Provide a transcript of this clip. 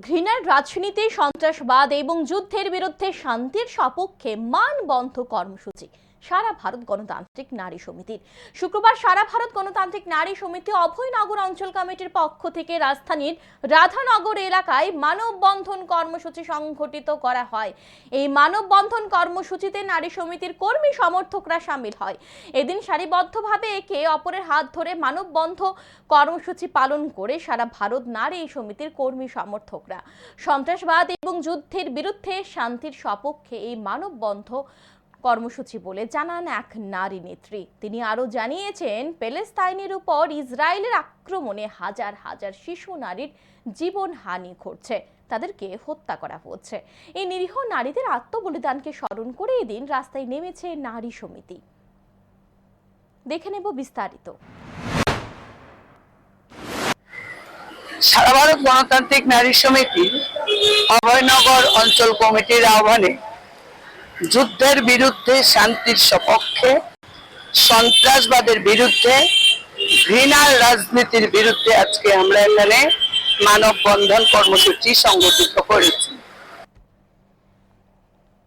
ঘৃণার রাজনীতি সন্ত্রাসবাদ এবং যুদ্ধের বিরুদ্ধে শান্তির সপক্ষে মানবন্ধ কর্মসূচি। সারা ভারত গণতান্ত্রিক নারী সমিতির। শুক্রবার সারা ভারত গণতান্ত্রিক নারী সমিতি অভয়নগর অঞ্চল কমিটির পক্ষ থেকে রাজধানীর রাধানগর এলাকায় মানববন্ধন কর্মসূচি সংঘটিত করা হয়। এই মানববন্ধন কর্মসূচিতে নারী সমিতির কর্মী সমর্থকরা সামিল হয়। এদিন সারিবদ্ধভাবে একে অপরের হাত ধরে মানববন্ধ কর্মসূচি পালন করে সারা ভারত নারী সমিতির কর্মী সমর্থকরা। সন্ত্রাসবাদ এবং যুদ্ধের বিরুদ্ধে শান্তির সপক্ষে এই মানববন্ধ কর্মসূচি বলে জানান এক নারী নেত্রী। তিনি আরও জানিয়েছেন, প্যালেস্তাইনের উপর ইসরায়েলের আক্রমণে হাজার হাজার শিশু নারীর জীবন হানি ঘটছে। তাদেরকে হত্যা করা হচ্ছে। এই নিরীহ নারীদের আত্মবলিদানকে স্মরণ করে এদিন রাস্তায় নেমেছে নারী সমিতি। দেখে নেব বিস্তারিত। সারা ভারত গণতান্ত্রিক নারী সমিতি অভয়নগর অঞ্চল কমিটির আহ্বানে যুদ্ধের বিরুদ্ধে শান্তির সপক্ষে, সন্ত্রাসবাদের বিরুদ্ধে, ঘৃণার রাজনীতির বিরুদ্ধে আজকে আমরা এখানে মানববন্ধন কর্মসূচি সংগঠিত করেছি।